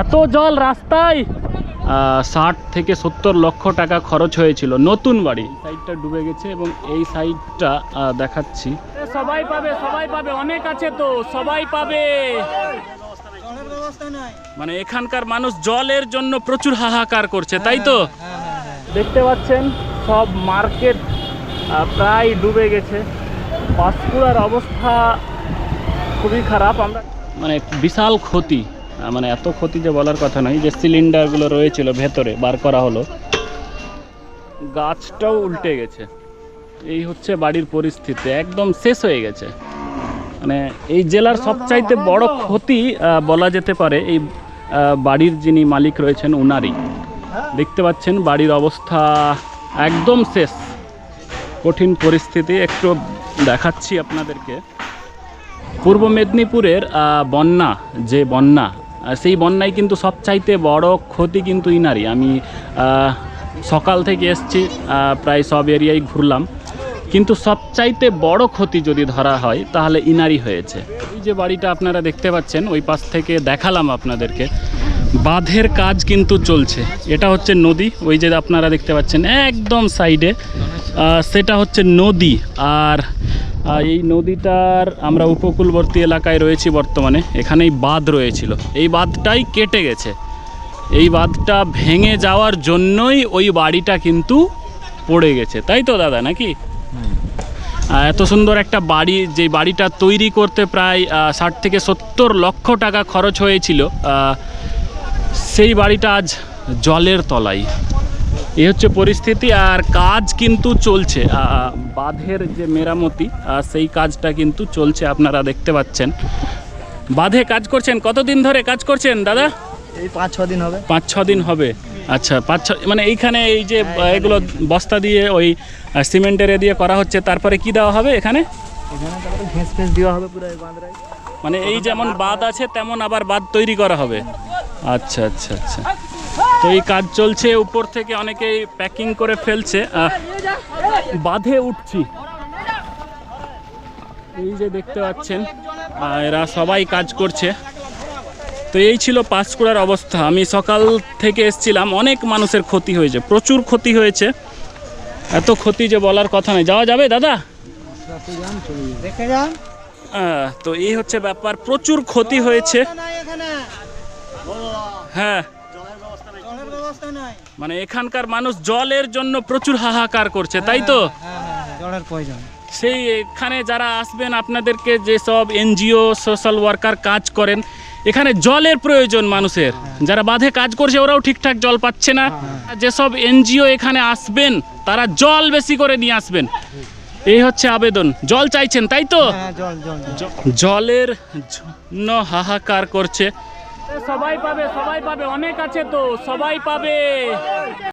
এত জল রাস্তায়? ষাট থেকে সত্তর লক্ষ টাকা খরচ হয়েছিল নতুন বাড়ি। সাইডটা ডুবে গেছে এবং এই সাইডটা দেখাচ্ছি। সবাই পাবে সবাই পাবে অনেক আছে তো সবাই পাবে। মানে এখানকার মানুষ জলের জন্য প্রচুর হাহাকার করছে তাই তো? দেখতে পাচ্ছেন সব মার্কেট প্রায় ডুবে গেছে। পাঁশকুড়ার অবস্থা খুবই খারাপ আমরা মানে বিশাল ক্ষতি। মানে এত ক্ষতি যে বলার কথা নয়, যে সিলিন্ডারগুলো রয়েছিল ভেতরে, বার করা হলো। গাছটাও উল্টে গেছে। এই হচ্ছে বাড়ির পরিস্থিতি, একদম শেষ হয়ে গেছে। মানে এই জেলার সবচাইতে বড় ক্ষতি বলা যেতে পারে, এই বাড়ির যিনি মালিক রয়েছেন, উনারই। দেখতে পাচ্ছেন, বাড়ির অবস্থা একদম শেষ। কঠিন পরিস্থিতি, একটু দেখাচ্ছি আপনাদেরকে। পূর্ব মেদিনীপুরের বন্যা, যে বন্যা সেই বন্যায় কিন্তু সবচাইতে বড় ক্ষতি কিন্তু ইনারই। আমি সকাল থেকে এসছি প্রায় সব এরিয়ায় ঘুরলাম। কিন্তু সবচাইতে বড় ক্ষতি যদি ধরা হয়, তাহলে ইনারই হয়েছে। এই যে বাড়িটা আপনারা দেখতে পাচ্ছেন, ওই পাশ থেকে দেখালাম আপনাদেরকে। বাঁধের কাজ কিন্তু চলছে। এটা হচ্ছে নদী, ওই যে আপনারা দেখতে পাচ্ছেন, একদম সাইডে। সেটা হচ্ছে নদী, আর এই নদীটার আমরা উপকূলবর্তী এলাকায় রয়েছি বর্তমানে। এখানেই বাঁধ রয়েছিল। এই বাঁধটাই কেটে গেছে। এই বাঁধটা ভেঙে যাওয়ার জন্যই ওই বাড়িটা কিন্তু পড়ে গেছে। তাই তো, দাদা, নাকি? এত সুন্দর একটা বাড়ি, যে বাড়িটা তৈরি করতে প্রায় ষাট থেকে সত্তর লক্ষ টাকা খরচ হয়েছিল। সেই বাড়িটা আজ জলের তলায়। এই হচ্ছে পরিস্থিতি আর কাজ কিন্তু চলছে। বাঁধের যে মেরামতি সেই কাজটা কিন্তু চলছে আপনারা দেখতে পাচ্ছেন। বাঁধে কাজ করছেন? কতদিন ধরে কাজ করছেন দাদা? এই পাঁচ ছ দিন হবে। পাঁচ ছ দিন হবে। আচ্ছা পাঁচ ছ মানে এইখানে এই যে এগুলো বস্তা দিয়ে ওই সিমেন্টের এ দিয়ে করা হচ্ছে তারপরে কি দেওয়া হবে এখানে? দেওয়া হবে পুরো মানে এই যেমন বাঁধ আছে তেমন আবার বাঁধ তৈরি করা হবে। আচ্ছা আচ্ছা আচ্ছা। তো এই কাজ চলছে, উপর থেকে অনেকেই প্যাকিং করে ফেলছে। বাঁধে উঠছি। এই যে দেখতে পাচ্ছেন এরা সবাই কাজ করছে। তো এই ছিল পাঁশকুড়ার অবস্থা। আমি সকাল থেকে এসছিলাম, অনেক মানুষের ক্ষতি হয়েছে, প্রচুর ক্ষতি হয়েছে। এত ক্ষতি যে বলার কথা নেই যাওয়া যাবে, দাদা? তো এই হচ্ছে ব্যাপার। প্রচুর ক্ষতি হয়েছে। হ্যাঁ। মানে এখানকার মানুষ জলের জন্য প্রচুর হাহাকার করছে তাই তো? হ্যাঁ হ্যাঁ জলের প্রয়োজন। সেই এখানে যারা আসবেন আপনাদেরকে যেসব এনজিও সোশ্যাল ওয়ার্কার কাজ করেন এখানে জলের প্রয়োজন মানুষের। যারা বাঁধে কাজ করছে ওরাও ঠিকঠাক জল পাচ্ছে না। যেসব এনজিও এখানে আসবেন তারা জল বেশি করে নিয়ে আসবেন। এই হচ্ছে আবেদন। জল চাইছেন তাই তো? হ্যাঁ জলের জন্য হাহাকার করছে। সবাই পাবে সবাই পাবে অনেক আছে তো সবাই পাবে।